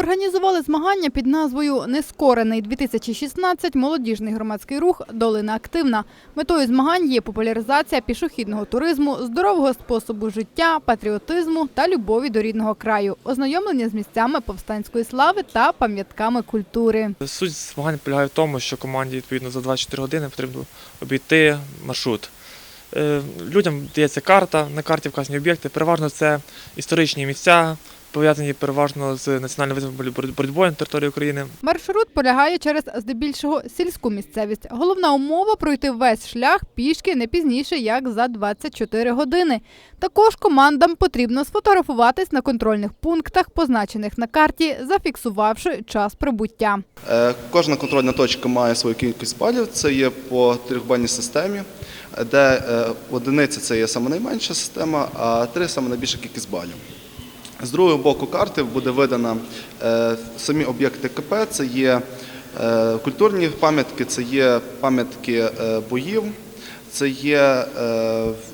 Організували змагання під назвою Нескорений 2016 молодіжний громадський рух Долина активна. Метою змагань є популяризація пішохідного туризму, здорового способу життя, патріотизму та любові до рідного краю, ознайомлення з місцями повстанської слави та пам'ятками культури. Суть змагань полягає в тому, що команді відповідно за 24 години потрібно обійти маршрут. Е, Людям дається карта, на карті вказані об'єкти. Переважно це історичні місця, пов'язані переважно з національним визвольною боротьбою на території України. Маршрут полягає через здебільшого сільську місцевість. Головна умова пройти весь шлях пішки не пізніше як за 24 години. Також командам потрібно сфотографуватись на контрольних пунктах, позначених на карті, зафіксувавши час прибуття. Е, Кожна контрольна точка має свою кількість балів. Це є по трьохбальній системі, де е, одиниця це є саме найменша система, а три саме найбільша кількість балів. З другого боку карти буде видано е, самі об'єкти КП, це є е, культурні пам'ятки, це є пам'ятки е, боїв, це є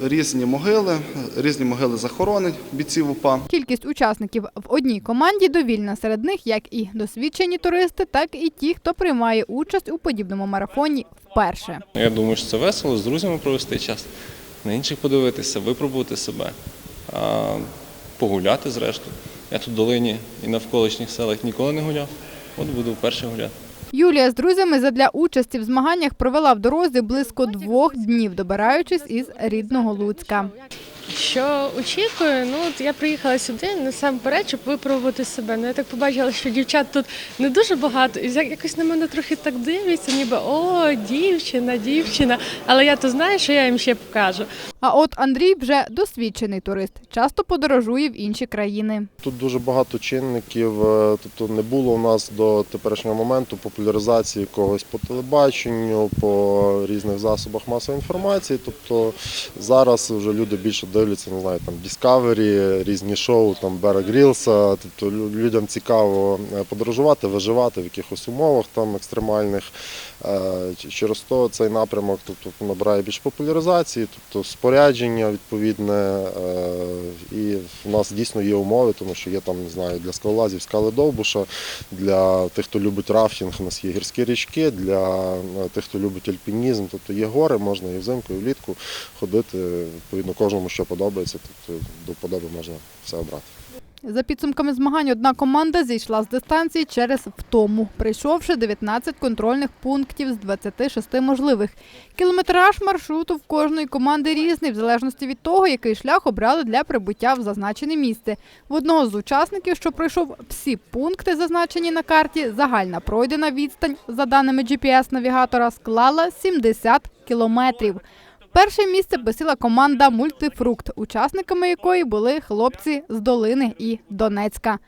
різні могили, різні могили захоронень бійців УПА. Кількість учасників в одній команді довільна. Серед них як і досвідчені туристи, так і ті, хто приймає участь у подібному марафоні вперше. Я думаю, що це весело з друзями провести час, на інших подивитися, випробувати себе, погуляти зрештою. Я тут в долині і навколишніх селах ніколи не гуляв. От буду вперше гуляти. Юлія з друзями задля участі в змаганнях провела в дорозі близько двох днів, добираючись із рідного Луцька. Що очікую, ну от я приїхала сюди насамперед, щоб випробувати себе. Ну я так побачила, що дівчат тут не дуже багато, і якось на мене трохи так дивляться, ніби о, дівчина, дівчина. Але я то знаю, що я їм ще покажу. А от Андрій вже досвідчений турист, часто подорожує в інші країни. Тут дуже багато чинників. е, Тобто не було у нас до теперішнього моменту популяризації когось по телебаченню, по різних засобах масової інформації. Тобто зараз вже люди більше дивляться, не знаю, там Discovery, різні шоу, там Бера Грілса. Тобто людям цікаво е, подорожувати, виживати в якихось умовах там екстремальних. Е, Через то цей напрямок тобто, набирає більш популяризації, тобто спорядження відповідне. е, І в нас дійсно є умови, тому що є там, не знаю, для скалолазів скали Довбуша, для тих, хто любить рафтинг, у нас є гірські річки, для тих, хто любить альпінізм, тобто є гори, можна і взимку, і влітку ходити, відповідно, кожному, що подобається, тобто до вподоби можна все обрати. За підсумками змагань, одна команда зійшла з дистанції через втому, прийшовши 19 контрольних пунктів з 26 можливих. Кілометраж маршруту в кожної команди різний, в залежності від того, який шлях обрали для прибуття в зазначене місце. В одного з учасників, що пройшов всі пункти, зазначені на карті, загальна пройдена відстань, за даними GPS-навігатора, склала 70 кілометрів. Перше місце посіла команда Мультифрукт, учасниками якої були хлопці з Долини і Донецька.